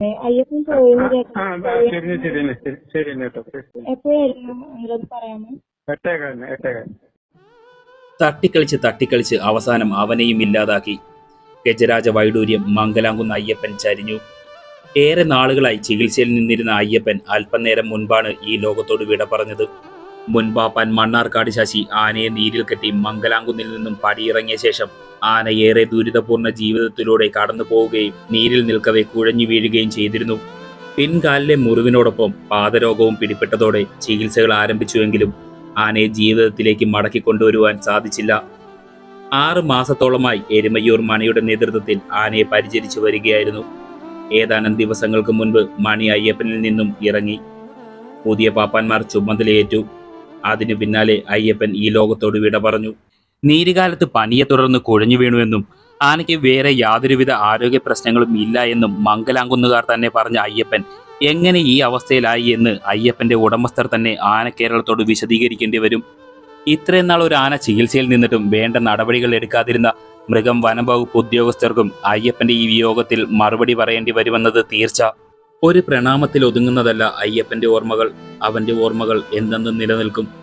അയ്യപ്പൻ പോയെന്ന് എപ്പോഴായിരുന്നു പറയാമോ എട്ടേകാലിന്. തട്ടിക്കളിച്ച് തട്ടിക്കളിച്ച് അവസാനം അവനെയും ഇല്ലാതാക്കി. ഗജരാജ വൈഡൂര്യം മംഗലാംകുന്ന അയ്യപ്പൻ ചരിഞ്ഞു. ഏറെ നാളുകളായി ചികിത്സയിൽ നിന്നിരുന്ന അയ്യപ്പൻ അല്പനേരം മുൻപാണ് ഈ ലോകത്തോട് വിട പറഞ്ഞത്. മുൻപാപ്പാൻ മണ്ണാർക്കാട് ശശി ആനയെ നീരിൽ കെട്ടി മംഗലാംകുന്നിൽ നിന്നും പടിയിറങ്ങിയ ശേഷം ആന ഏറെ ദുരിതപൂർണ ജീവിതത്തിലൂടെ കടന്നു പോവുകയും നീരിൽ നിൽക്കവെ കുഴഞ്ഞു വീഴുകയും ചെയ്തിരുന്നു. പിൻകാലിലെ മുറിവിനോടൊപ്പം പാദരോഗവും പിടിപെട്ടതോടെ ചികിത്സകൾ ആരംഭിച്ചുവെങ്കിലും ആനയെ ജീവിതത്തിലേക്ക് മടക്കി കൊണ്ടുവരുവാൻ സാധിച്ചില്ല. ആറ് മാസത്തോളമായി എരുമയ്യൂർ മണിയുടെ നേതൃത്വത്തിൽ ആനയെ പരിചരിച്ചു വരികയായിരുന്നു. ഏതാനും ദിവസങ്ങൾക്ക് മുൻപ് മണി അയ്യപ്പനിൽ നിന്നും ഇറങ്ങി. പുതിയ പാപ്പാന്മാർ ചുമതലയേറ്റു. അതിനു പിന്നാലെ അയ്യപ്പൻ ഈ ലോകത്തോട് വിട പറഞ്ഞു. നീരുകാലത്ത് പനിയെ തുടർന്ന് കുഴഞ്ഞു വീണുവെന്നും ആനയ്ക്ക് വേറെ യാതൊരുവിധ ആരോഗ്യ പ്രശ്നങ്ങളും ഇല്ല എന്നും മംഗലാംകുന്നുകാർ തന്നെ പറഞ്ഞ അയ്യപ്പൻ എങ്ങനെ ഈ അവസ്ഥയിലായി എന്ന് അയ്യപ്പന്റെ ഉടമസ്ഥർ തന്നെ ആന കേരളത്തോട് വിശദീകരിക്കേണ്ടി വരും. ഇത്രയും നാൾ ഒരു ആന ചികിത്സയിൽ നിന്നിട്ടും വേണ്ട നടപടികൾ എടുക്കാതിരുന്ന മൃഗം വനം വകുപ്പ് ഉദ്യോഗസ്ഥർക്കും അയ്യപ്പന്റെ ഈ വിയോഗത്തിൽ മറുപടി പറയേണ്ടി വരുമെന്നത് തീർച്ച. ഒരു പ്രണാമത്തിൽ ഒതുങ്ങുന്നതല്ല അയ്യപ്പന്റെ ഓർമ്മകൾ. അവന്റെ ഓർമ്മകൾ എന്നെന്നും നിലനിൽക്കും.